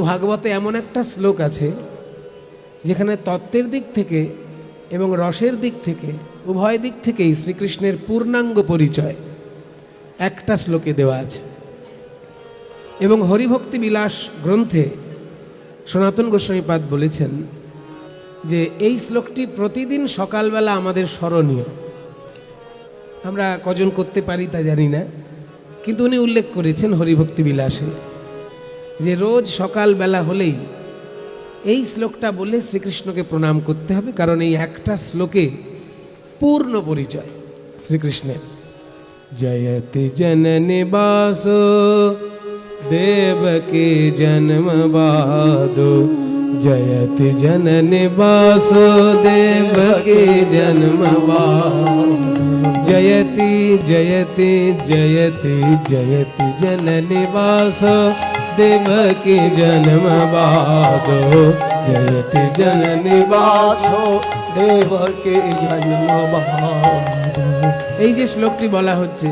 ভাগবতে এমন একটা শ্লোক আছে, যেখানে তত্ত্বের দিক থেকে এবং রসের দিক থেকে, উভয় দিক থেকেই শ্রীকৃষ্ণের পূর্ণাঙ্গ পরিচয় একটা শ্লোকে দেওয়া আছে। এবং হরিভক্তি বিলাস গ্রন্থে সনাতন গোস্বামীপাদ বলেছেন যে, এই শ্লোকটি প্রতিদিন সকালবেলা আমাদের স্মরণীয়। আমরা কজন করতে পারি তা জানি না, কিন্তু উনি উল্লেখ করেছেন হরিভক্তি বিলাসে। যে রোজ সকালবেলা হলেই এই শ্লোকটা বলে শ্রীকৃষ্ণকে প্রণাম করতে হবে, কারণ এই একটা শ্লোকে পূর্ণ পরিচয় শ্রীকৃষ্ণের। জয়তি জননী বাস, দেবকে জন্মবাদ জয়তি জননী বাস, দেবকে জন্মবাদ জয়তি জয়তি জয়তি জয়তি জননিবাস দেবকি জন্মবাদ জয়তি জননিবাস বাছো দেবকে জন্মবাদ এই যে শ্লোকটি বলা হচ্ছে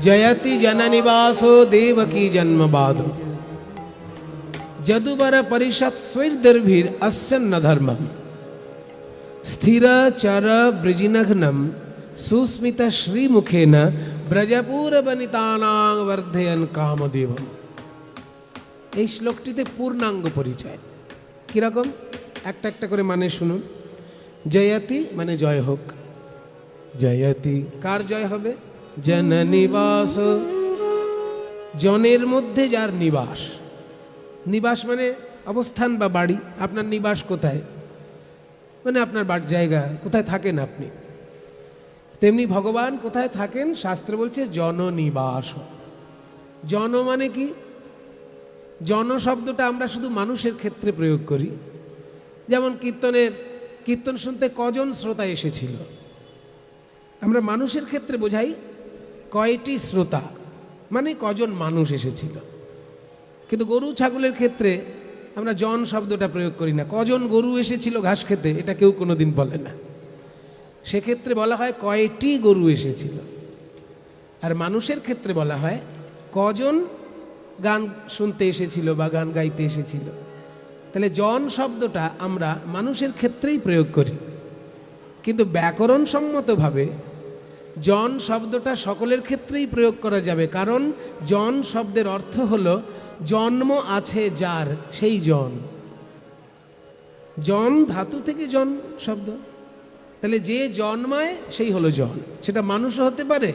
জয়তি জননিবাস দেবকি জন্মবাদ যদুবর পরিষদ স্বৈর্দর্ভীর আসন্ন ধর্মম। স্থির চর ব্রজিনঘ্নম সুস্মিত শ্রীমুখেন ব্রজপুর বনিতানাং বর্ধয়ন কামদেব এই শ্লোকটিতে পূর্ণাঙ্গ পরিচয়। কীরকম? একটা একটা করে মানে শুনুন। জয়তি মানে জয় হোক। জয়তি। কার জয় হবে? জননিবাস জনের মধ্যে যার নিবাস। নিবাস মানে অবস্থান বা বাড়ি। আপনার নিবাস কোথায়? মানে আপনার জায়গা। কোথায় থাকেন আপনি? তেমনি ভগবান কোথায় থাকেন? শাস্ত্র বলছে জননিবাস জন মানে কি? জন শব্দটা আমরা শুধু মানুষের ক্ষেত্রে প্রয়োগ করি। যেমন কীর্তনের, কীর্তন শুনতে কজন শ্রোতা এসেছিল? আমরা মানুষের ক্ষেত্রে বোঝাই কয়টি শ্রোতা মানে কজন মানুষ এসেছিল। কিন্তু গরু, ছাগলের ক্ষেত্রে আমরা জন শব্দটা প্রয়োগ করি না। কজন গরু এসেছিল ঘাস খেতে, এটা কেউ কোনোদিন বলে না। সেক্ষেত্রে বলা হয় কয়টি গরু এসেছিল। আর মানুষের ক্ষেত্রে বলা হয় কজন গান শুনতে এসেছিল বা গান গাইতে এসেছিল। তাহলে জন শব্দটা আমরা মানুষের ক্ষেত্রেই প্রয়োগ করি। কিন্তু ব্যাকরণ সম্মতভাবে জন শব্দটা সকলের ক্ষেত্রেই প্রয়োগ করা যাবে। কারণ জন শব্দের অর্থ হলো, জন্ম আছে যার, সেই জন। জন ধাতু থেকে জন শব্দ। তাহলে যে জন্মায়, সেই হলো জন। সেটা মানুষও হতে পারে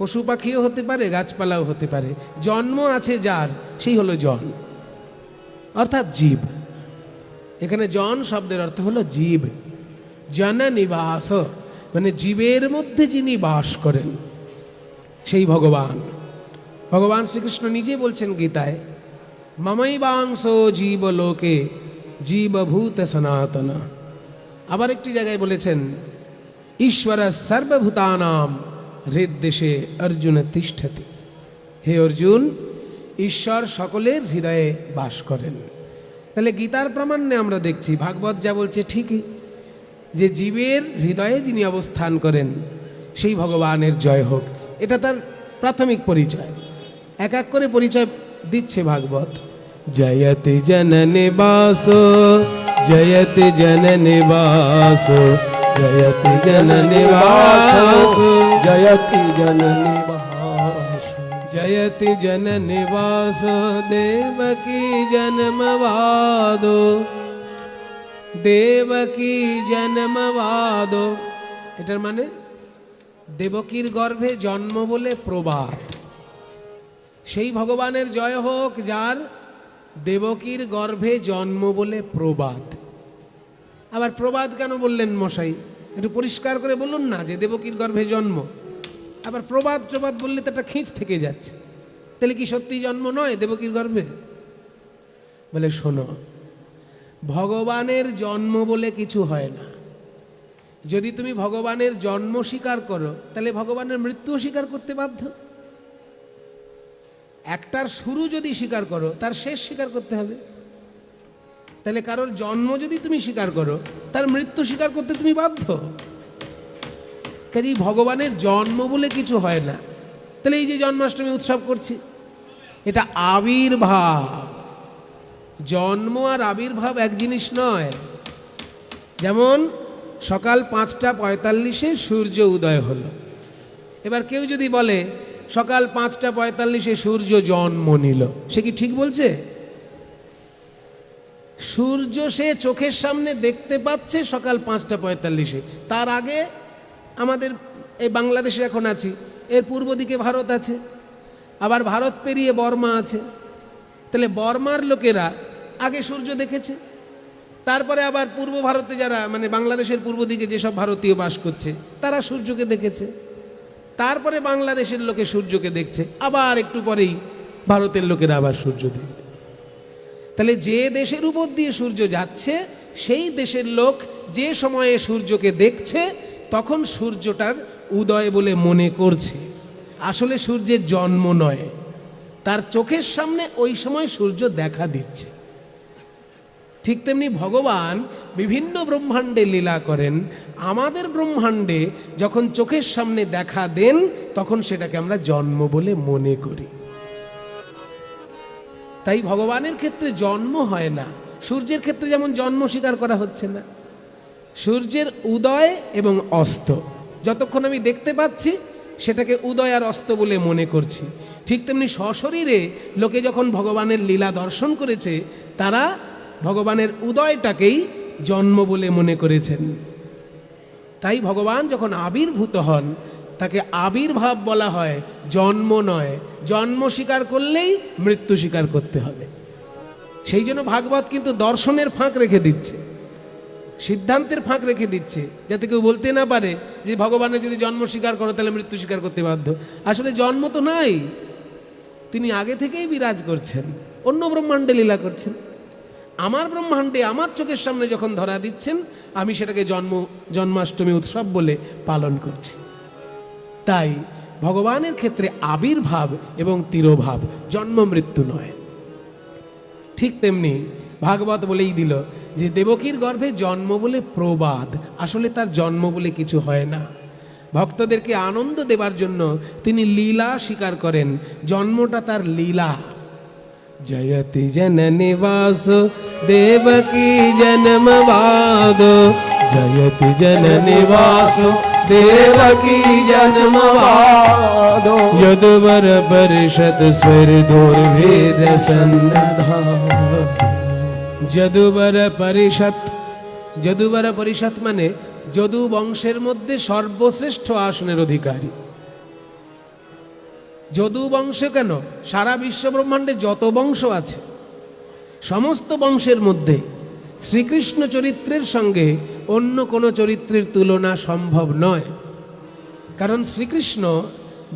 পশু পাখিও হতে পারে, গাছপালাও হতে পারে। জন্ম আছে যার, সেই হলো জন। অর্থাৎ জীব। এখানে জন শব্দের অর্থ হলো জীব। জন নিবাস মানে জীবের মধ্যে যিনি বাস করেন, সেই ভগবান। ভগবান শ্রীকৃষ্ণ নিজে বলছেন গীতায় মমই বাংশ জীব লোকে জীবভূত সনাতন। আবার একটি জায়গায় বলেছেন, ঈশ্বর সর্বভূতানাম হৃদদেশে অর্জুন তিষ্ঠতি। হে অর্জুন, ঈশ্বর সকলের হৃদয়ে বাস করেন। তাহলে গীতার প্রামাণ্যে আমরা দেখছি, ভাগবত যা বলছে ঠিকই, যে জীবের হৃদয়ে যিনি অবস্থান করেন, সেই ভগবানের জয় হোক। এটা তার প্রাথমিক পরিচয়। এক এক করে পরিচয় দিচ্ছে ভাগবত। জয়তি জননী বাস, জয়তি জননী বাস জয়তি জননী বাস জয়তি জননী বাস দেবকী জন্মবাদ দেবকী জন্মবাদ এটার মানে দেবকীর গর্ভে জন্ম বলে প্রবাদ সেই ভগবানের জয় হোক, যার দেবকীর গর্ভে জন্ম বলে প্রবাদ আবার প্রবাদ কেন বললেন মশাই? একটু পরিষ্কার করে বলুন না যে দেবকীর গর্ভে জন্ম। আবার প্রবাদ প্রবাদ বললে তো একটা খিঁচ থেকে যাচ্ছে। তাহলে কি সত্যি জন্ম নয় দেবকীর গর্ভে? বলে, শোনো, ভগবানের জন্ম বলে কিছু হয় না। যদি তুমি ভগবানের জন্ম স্বীকার করো, তাহলে ভগবানের মৃত্যুও স্বীকার করতে বাধ্য। একটার শুরু যদি স্বীকার করো, তার শেষ স্বীকার করতে হবে। তাহলে কারোর জন্ম যদি তুমি স্বীকার করো, তার মৃত্যু স্বীকার করতে তুমি বাধ্য? কাজেই ভগবানের জন্ম বলে কিছু হয় না। তাহলে এই যে জন্মাষ্টমী উৎসব করছি, এটা আবির্ভাব। জন্ম আর আবির্ভাব এক জিনিস নয়। যেমন, সকাল পাঁচটা পঁয়তাল্লিশে সূর্য উদয় হলো। এবার কেউ যদি বলে, সকাল পাঁচটা পঁয়তাল্লিশে সূর্য জন্ম নিল, সে কি ঠিক বলছে? সূর্য সে চোখের সামনে দেখতে পাচ্ছে সকাল পাঁচটা পঁয়তাল্লিশে। তার আগে আমাদের এই বাংলাদেশে এখন আছি, এর পূর্ব দিকে ভারত আছে, আবার ভারত পেরিয়ে বর্মা আছে। তাহলে বর্মার লোকেরা আগে সূর্য দেখেছে, তারপরে আবার পূর্ব ভারতে যারা মানে বাংলাদেশের পূর্ব দিকে যেসব ভারতীয় বাস করছে, তারা সূর্যকে দেখেছে। তারপরে বাংলাদেশের লোকে সূর্যকে দেখছে, আবার একটু পরেই ভারতের লোকেরা আবার সূর্য দেখবে তাহলে যে দেশের উপর দিয়ে সূর্য যাচ্ছে, সেই দেশের লোক যে সময়ে সূর্যকে দেখছে, তখন সূর্যটার উদয় বলে মনে করছে। আসলে সূর্যের জন্ম নয়, তার চোখের সামনে ওই সময় সূর্য দেখা দিচ্ছে। ঠিক তেমনি ভগবান বিভিন্ন ব্রহ্মাণ্ডে লীলা করেন। আমাদের ব্রহ্মাণ্ডে যখন চোখের সামনে দেখা দেন, তখন সেটাকে আমরা জন্ম বলে মনে করি। তাই ভগবানের ক্ষেত্রে জন্ম হয় না। সূর্যের ক্ষেত্রে যেমন জন্ম স্বীকার করা হচ্ছে না। সূর্যের উদয় এবং অস্ত, যতক্ষণ আমি দেখতে পাচ্ছি, সেটাকে উদয় আর অস্ত বলে মনে করছি। ঠিক তেমনি সশরীরে লোকে যখন ভগবানের লীলা দর্শন করেছে, তারা ভগবানের উদয়টাকেই জন্ম বলে মনে করেছেন। তাই ভগবান যখন আবির্ভূত হন তাকে আবির্ভাব বলা হয়, জন্ম নয়। জন্ম স্বীকার করলেই মৃত্যু স্বীকার করতে হবে। সেই জন্য ভাগবত কিন্তু দর্শনের ফাঁক রেখে দিচ্ছে। সিদ্ধান্তের ফাঁক রেখে দিচ্ছে, যাতে কেউ বলতে না পারে যে ভগবানের যদি জন্ম স্বীকার করো, তাহলে মৃত্যু স্বীকার করতে বাধ্য। আসলে জন্ম তো নাই। তিনি আগে থেকেই বিরাজ করছেন, অন্য ব্রহ্মাণ্ডে লীলা করছেন। আমার ব্রহ্মাণ্ডে আমার চোখের সামনে যখন ধরা দিচ্ছেন, আমি সেটাকে জন্ম, জন্মাষ্টমী উৎসব বলে পালন করছি। তাই ভগবানের ক্ষেত্রে আবির্ভাব এবং তিরোভাব, জন্ম মৃত্যু নয়। ঠিক তেমনি ভাগবত বলেই দিল যে দেবকীর গর্ভে জন্ম বলে প্রবাদ, আসলে তার জন্ম বলে কিছু হয় না। ভক্তদেরকে আনন্দ দেবার জন্য তিনি লীলা স্বীকার করেন, জন্মটা তার লীলা। জয়তি জননিবাস দেবকী জন্মবাদ জয়তি জননিবাস দেবকী জন্মবাদ যদুবর পরিষদ স্বর দুর্ভেদ সন্নধা যদুবর পরিষদ যদুবর পরিষদ মানে যদু বংশের মধ্যে সর্বশ্রেষ্ঠ আসনের অধিকারী যদু বংশ কেন সারা বিশ্ব ব্রহ্মাণ্ডে যত বংশ আছে সমস্ত বংশের মধ্যে শ্রীকৃষ্ণ চরিত্রের সঙ্গে অন্য কোনো চরিত্রের তুলনা সম্ভব নয়। কারণ শ্রীকৃষ্ণ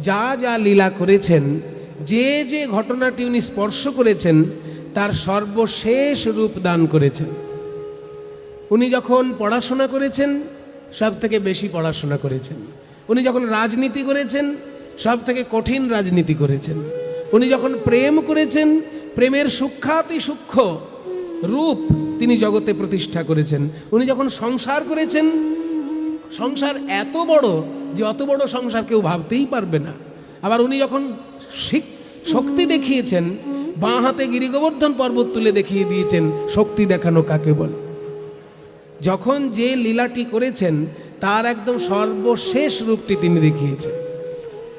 যা যা লীলা করেছেন, যে যে ঘটনাটি উনি স্পর্শ করেছেন, তার সর্বশেষ রূপ দান করেছেন। উনি যখন পড়াশোনা করেছেন, সব থেকে বেশি পড়াশোনা করেছেন। উনি যখন রাজনীতি করেছেন, সব থেকে কঠিন রাজনীতি করেছেন। উনি যখন প্রেম করেছেন, প্রেমের সূক্ষাতি সূক্ষ্ম রূপ তিনি জগতে প্রতিষ্ঠা করেছেন। উনি যখন সংসার করেছেন, সংসার এত বড় যে অত বড় সংসার কেউ ভাবতেই পারবে না। আবার উনি যখন শক্তি দেখিয়েছেন, বাঁ হাতে গিরিগোবর্ধন পর্বত তুলে দেখিয়ে দিয়েছেন, শক্তি দেখানো কাকে বলে? যখন যে লীলাটি করেছেন, তার একদম সর্বশেষ রূপটি তিনি দেখিয়েছেন।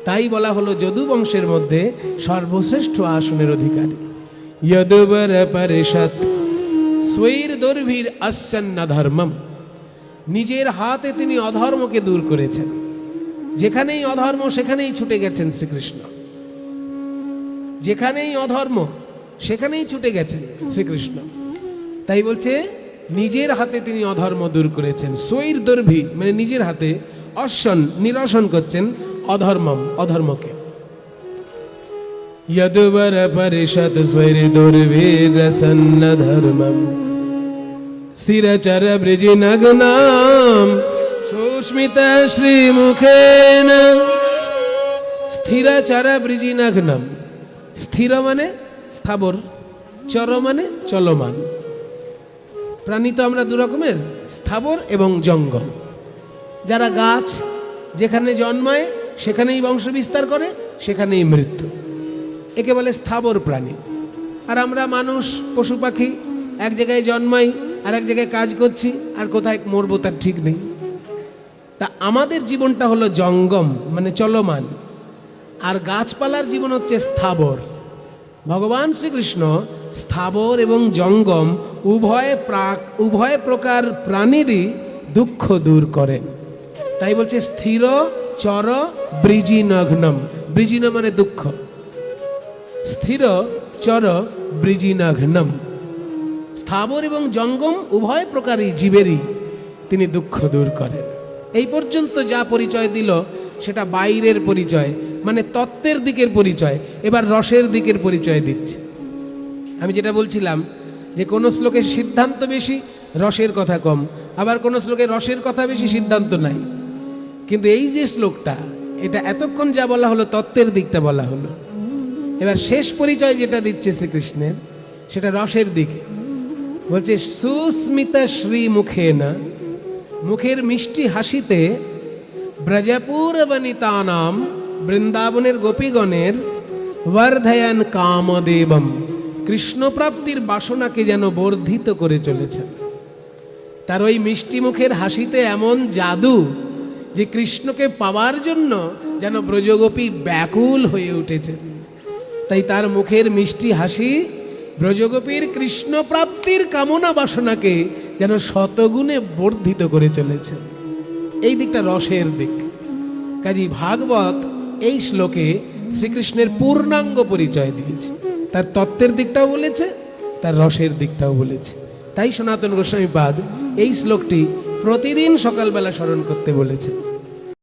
তাই বলা হলো যদু বংশের মধ্যে সর্বশ্রেষ্ঠ আসনের অধিকারী। যদুবর পরিষদ স্বৈর দর্ভীর আসন্ন ধর্মম। নিজের হাতে তিনি অধর্মকে দূর করেছেন। যেখানেই অধর্ম, সেখানেই ছুটে গেছেন শ্রীকৃষ্ণ। যেখানেই অধর্ম, সেখানেই ছুটে গেছেন শ্রীকৃষ্ণ। তাই বলছে, নিজের হাতে তিনি অধর্ম দূর করেছেন। সৈর দর্ভি মানে নিজের হাতে অশ্বন, নিরসন করছেন অধর্মম, অধর্মকে। যদুবর পরিষদ স্বৈর দুর্ভীর স্থিরচর ব্রিজি নগ্নাম, সুস্মিত নগ্নম, স্থির মানে স্থাবর, চর মানে চলমান। প্রাণী তো আমরা দু রকমের, স্থাবর এবং জঙ্গল। যারা গাছ, যেখানে জন্মায়, সেখানেই বংশ বিস্তার করে, সেখানেই মৃত্যু। একে বলে স্থাবর প্রাণী। আর আমরা মানুষ, পশু পাখি, এক জায়গায় জন্মাই আর এক জায়গায় কাজ করছি, আর কোথায় মরবো তার ঠিক নেই। তা আমাদের জীবনটা হলো জঙ্গম মানে চলমান। আর গাছপালার জীবন হচ্ছে স্থাবর। ভগবান শ্রীকৃষ্ণ স্থাবর এবং জঙ্গম উভয় প্রাক, উভয় প্রকার প্রাণীরই দুঃখ দূর করেন। তাই বলছে স্থির, চর, ব্রিজিনঘ্নম। ব্রিজিন মানে দুঃখ। স্থির, চর, ব্রিজিনঘ্নম। স্থাবর এবং জঙ্গম উভয় প্রকারই জীবেরই। তিনি দুঃখ দূর করেন। এই পর্যন্ত যা পরিচয় দিল সেটা বাইরের পরিচয় মানে তত্ত্বের দিকের পরিচয় এবার রসের দিকের পরিচয় দিচ্ছে। আমি যেটা বলছিলাম যে কোনো শ্লোকে সিদ্ধান্ত বেশি রসের কথা কম। আবার কোনো শ্লোকে রসের কথা বেশি সিদ্ধান্ত নাই। কিন্তু এই যে শ্লোকটা এটা এতক্ষণ যা বলা হলো তত্ত্বের দিকটা বলা হলো। এবার শেষ পরিচয় যেটা দিচ্ছে শ্রীকৃষ্ণের সেটা রসের দিকে। বলছে, সুস্মিতা শ্রী মুখে না মুখের মিষ্টি হাসিতে ব্রজপুর বনিতানাম বৃন্দাবনের গোপীগণের বর্ধয়ান কামদেবম, কৃষ্ণপ্রাপ্তির বাসনাকে যেন বর্ধিত করে চলেছে। তার ওই মিষ্টি মুখের হাসিতে এমন জাদু যে কৃষ্ণকে পাওয়ার জন্য যেন ব্রজগোপী ব্যাকুল হয়ে উঠেছে। তাই তার মুখের মিষ্টি হাসি ব্রজগোপীর কৃষ্ণ প্রাপ্তির কামনা বাসনাকে যেন শতগুণে বর্ধিত করে চলেছে। এই দিকটা রসের দিক। কাজী ভাগবত এই শ্লোকে শ্রীকৃষ্ণের পূর্ণাঙ্গ পরিচয় দিয়েছে। তার তত্ত্বের দিকটাও বলেছে, তার রসের দিকটাও বলেছে। তাই সনাতন গোস্বামী পাদ এই শ্লোকটি প্রতিদিন সকালবেলা স্মরণ করতে বলেছে।